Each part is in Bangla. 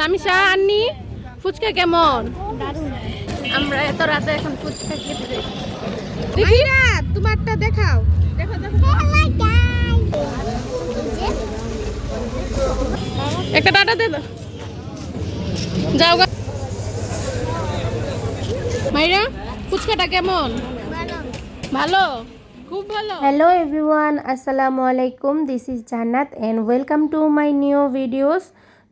লামিশা আননি ফুচকা কেমন? আমরা এত রাতে এখন ফুচকা খেতে যাই। দেখি। না তোমারটা দেখাও। দেখো দেখো। একটা টাটা দে যাও গা। মাইরা ফুচকাটা কেমন? ভালো। খুব ভালো। হ্যালো এভরিওয়ান আসসালামু আলাইকুম this is Jannat and welcome to my new videos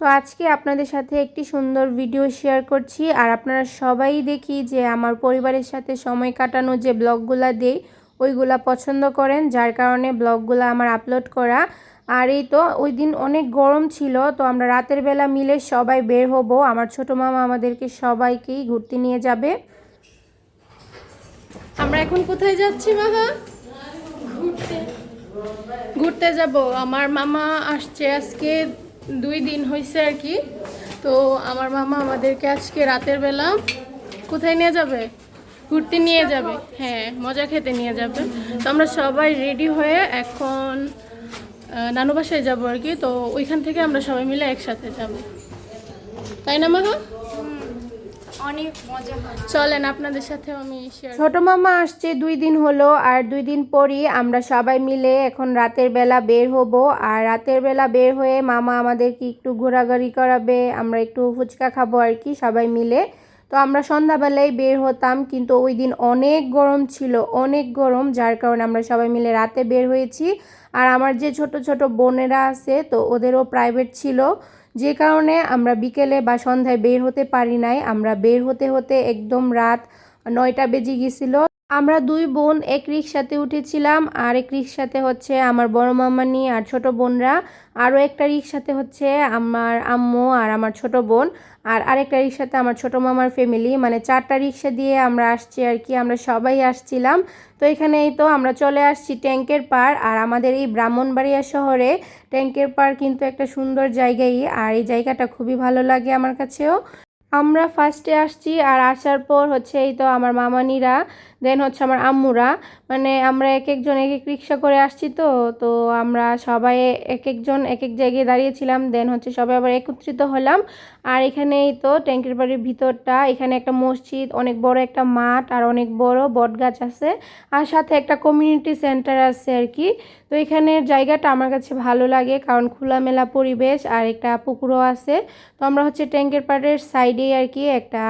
তো আজকে আপনাদের সাথে একটি সুন্দর ভিডিও শেয়ার করছি। আর আপনারা সবাই দেখি যে আমার পরিবারের সাথে সময় কাটানো যে ব্লগগুলো দেই, ওইগুলা পছন্দ করেন, যার কারণে ব্লগগুলো আমার আপলোড করা। আর এই তো, ওই দিন অনেক গরম ছিল, তো আমরা রাতের বেলা মিলে সবাই বের হব। আমার ছোটো মামা আমাদেরকে সবাইকেই ঘুরতে নিয়ে যাবে। আমরা এখন কোথায় যাচ্ছি মাহা ঘুরতে। ঘুরতে যাব। আমার মামা আসছে আজকে দুই দিন হয়েছে আর কি। তো আমার মামা আমাদেরকে আজকে রাতের বেলা কোথায় নিয়ে যাবে? ঘুরতে নিয়ে যাবে। হ্যাঁ মজা খেতে নিয়ে যাবে। তো আমরা সবাই রেডি হয়ে এখন নানু বাসায় যাব আর কি। তো ওইখান থেকে আমরা সবাই মিলে একসাথে যাব। তাই না মাহা অনেক মজা চলেন আপনাদের সাথেও আমি শেয়ার ছোট মামা আসছে দুই দিন হলো আর দুই দিন পরই আমরা সবাই মিলে এখন রাতের বেলা বের হব। আর রাতের বেলা বের হয়ে মামা আমাদেরকে একটু ঘোরাঘুরি করাবে আমরা একটু ফুচকা খাব আর কি সবাই মিলে। তো আমরা সন্ধ্যাবেলায় বের হতাম কিন্তু ওই দিন অনেক গরম ছিল অনেক গরম যার কারণে আমরা সবাই মিলে রাতে বের হয়েছি। আর আমার যে ছোট ছোট বোনেরা আছে তো ওদেরও প্রাইভেট ছিল। যে কারণে আমরা বিকেলে বা সন্ধ্যায় বের হতে পারি নাই। আমরা বের হতে হতে একদম রাত নয়টা বেজে গেছিল আমরা দুই বোন এক রিক্সাতে উঠেছিলাম। আর এক রিক্সাতে হচ্ছে আমার বড় মামানি আর ছোট বোনরা। আরও একটা রিক্সাতে হচ্ছে আমার আম্মু আর আমার ছোট বোন। আর আরেকটা রিক্সাতে আমার ছোট মামার ফ্যামিলি মানে চারটা রিক্সা দিয়ে আমরা আসছি আর কি, আমরা সবাই আসছিলাম। তো এখানে এই তো আমরা চলে আসছি ট্যাঙ্কের পার আর আমাদের এই ব্রাহ্মণবাড়িয়া শহরে ট্যাঙ্কের পার কিন্তু একটা সুন্দর জায়গাই, আর এই জায়গাটা খুবই ভালো লাগে আমার কাছেও। আমরা ফার্স্টে আসছি, আর আসার পর হচ্ছে এই তো আমার মামানিরা দেন হচ্ছে আমার আম্মুরা। মানে আমরা এক একজন এক এক রিক্সা করে আসছি তো তো আমরা সবাই এক একজন এক এক জায়গায় দাঁড়িয়েছিলাম দেন হচ্ছে সবাই আবার একত্রিত হলাম। আর এখানেই তো ট্যাঙ্কের বাড়ির ভিতরটা, এখানে একটা মসজিদ, অনেক বড় একটা মাঠ, আর অনেক বড় বট গাছ আছে। আর সাথে একটা কমিউনিটি সেন্টার আছে আর কি। তো এখানের জায়গাটা আমার কাছে ভালো লাগে, কারণ খোলামেলা পরিবেশ আর একটা পুকুরও আছে। তো আমরা হচ্ছে ট্যাঙ্কের পাড়ের সাইডেই আর কি একটা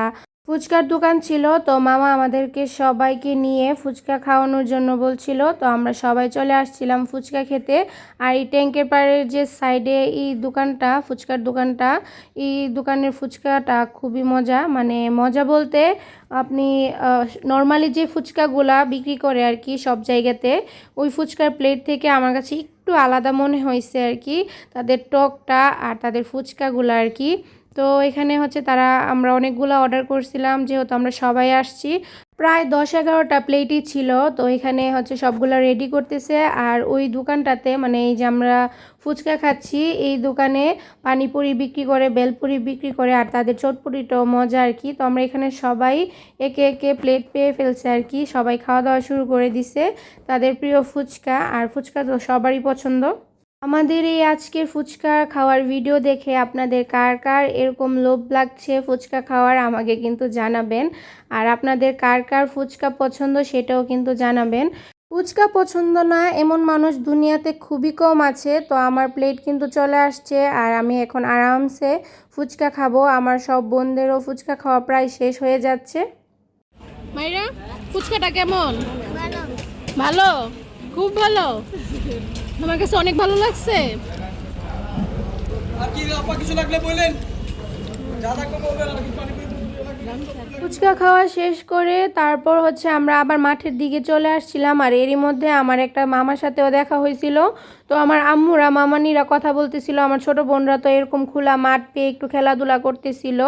ফুচকার দোকান ছিল, তো মামা আমাদেরকে সবাইকে নিয়ে ফুচকা খাওয়ানোর জন্য বলছিল। তো আমরা সবাই চলে আসছিলাম ফুচকা খেতে। আর এই ট্যাঙ্কের পাড়ের যে সাইডে এই দোকানটা, ফুচকার দোকানটা, এই দোকানের ফুচকাটা খুবই মজা। মানে মজা বলতে আপনি নর্মালি যে ফুচকাগুলা বিক্রি করে আর কি সব জায়গাতে, ওই ফুচকার প্লেট থেকে আমার কাছে একটু আলাদা মনে হয়েছে আর কি। তাদের টকটা আর তাদের ফুচকাগুলো আর কি। তো এখানে হচ্ছে তারা, আমরা অনেকগুলো অর্ডার করছিলাম, যেহেতু আমরা সবাই আসছি। প্রায় দশ এগারোটা প্লেটই ছিল, তো এখানে হচ্ছে সবগুলো রেডি করতেছে। আর ওই দোকানটাতে মানে এই যে আমরা ফুচকা খাচ্ছি, এই দোকানে পানিপুরি বিক্রি করে, বেলপুরি বিক্রি করে, আর তাদের চটপুরিটাও মজা আর কি। তো আমরা এখানে সবাই একে একে প্লেট পেয়ে ফেলছে আর কি। সবাই খাওয়া দাওয়া শুরু করে দিছে তাদের প্রিয় ফুচকা। আর ফুচকা তো সবারই পছন্দ। আমাদের এই আজকের ফুচকা খাওয়ার ভিডিও দেখে আপনাদের কার কার এরকম লোভ লাগছে ফুচকা খাওয়ার আমাকে কিন্তু জানাবেন। আর আপনাদের কার কার ফুচকা পছন্দ সেটাও কিন্তু জানাবেন। ফুচকা পছন্দ না, এমন মানুষ দুনিয়াতে খুবই কম আছে, তো আমার প্লেট কিন্তু চলে আসছে আর আমি এখন আরামসে ফুচকা খাব। আমার সব বোনদেরও ফুচকা খাওয়া প্রায় শেষ হয়ে যাচ্ছে। ফুচকাটা কেমন? ভালো? খুব ভালো? তোমার কাছে অনেক ভালো লাগছে? আর কি, আপা কিছু লাগলে বলেন। যা থাকবে বলবেন, আর কি লাগবে ফুচকা খাওয়া শেষ করে তারপর হচ্ছে আমরা আবার মাঠের দিকে চলে আসছিলাম। আর এরই মধ্যে আমার একটা মামার সাথেও দেখা হয়েছিল। তো আমার আম্মুরা, মামানিরা কথা বলতেছিল। আমার ছোট বোনরা তো এরকম খোলা মাঠ পেয়ে একটু খেলাধুলা করতেছিল।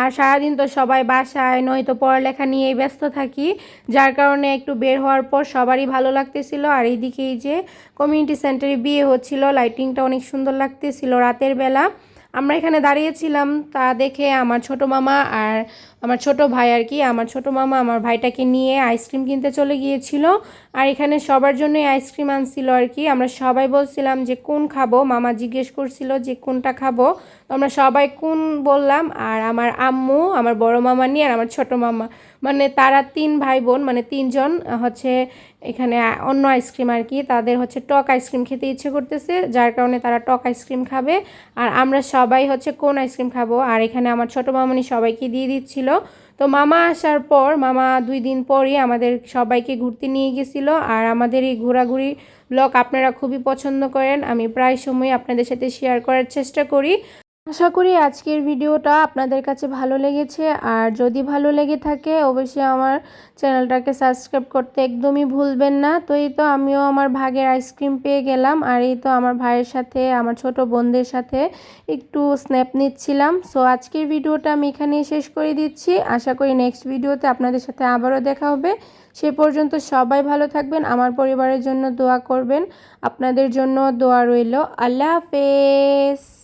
আর সারাদিন তো সবাই বাসায়, নয়তো পড়ালেখা নিয়েই ব্যস্ত থাকি। যার কারণে একটু বের হওয়ার পর সবারই ভালো লাগতেছিল। আর এইদিকে এই যে কমিউনিটি সেন্টারে বিয়ে হচ্ছিল, লাইটিংটা অনেক সুন্দর লাগতেছিল রাতের বেলা। আমরা এখানে দাঁড়িয়েছিলাম তা দেখে আমার ছোট মামা আর আমার ছোট ভাই আর কি, আমার ছোট মামা আমার ভাইটাকে নিয়ে আইসক্রিম কিনতে চলে গিয়েছিল। আর এখানে সবার জন্যই আইসক্রিম আনছিল আর কি। আমরা সবাই বলছিলাম যে, কোন খাব? মামা জিজ্ঞেস করছিল যে, কোনটা খাব? আমরা সবাই কোন বললাম? আর আমার আম্মু, আমার বড় মামা নিয়ে আর আমার ছোট মামা। মানে তারা তিন ভাই বোন মানে তিনজন হচ্ছে এখানে অন্য আইসক্রিম আর কি, তাদের হচ্ছে টক আইসক্রিম খেতে ইচ্ছে করতেছে, যার কারণে তারা টক আইসক্রিম খাবে। আর আমরা সবাই হচ্ছে কোন আইসক্রিম খাব? আর এখানে আমার ছোট মামনি সবাইকে দিয়ে দিচ্ছিল। তো মামা আসার পর, মামা দুই দিন পরই আমাদের সবাইকে ঘুরতে নিয়ে গেছিল। আর আমাদের এই ঘোরাঘুরি ব্লগ আপনারা খুবই পছন্দ করেন। আমি প্রায় সময় আপনাদের সাথে শেয়ার করার চেষ্টা করি। আশা করি আজকের ভিডিওটা আপনাদের কাছে ভালো লেগেছে। আর যদি ভালো লেগে থাকে, অবশ্যই আমার চ্যানেলটাকে সাবস্ক্রাইব করতে একদমই ভুলবেন না। তো এই তো আমিও আমার ভাগের আইসক্রিম পেয়ে গেলাম। আর এই তো আমার ভাইয়ের সাথে, আমার ছোট বোনদের সাথে একটু স্ন্যাপ নিচ্ছিলাম। সো আজকের ভিডিওটা আমি এখানেই শেষ করে দিচ্ছি। আশা করি নেক্সট ভিডিওতে আপনাদের সাথে আবারও দেখা হবে। সে পর্যন্ত সবাই ভালো থাকবেন, আমার পরিবারের জন্য দোয়া করবেন। আপনাদের জন্য দোয়া রইল। আল্লাহ হাফেজ।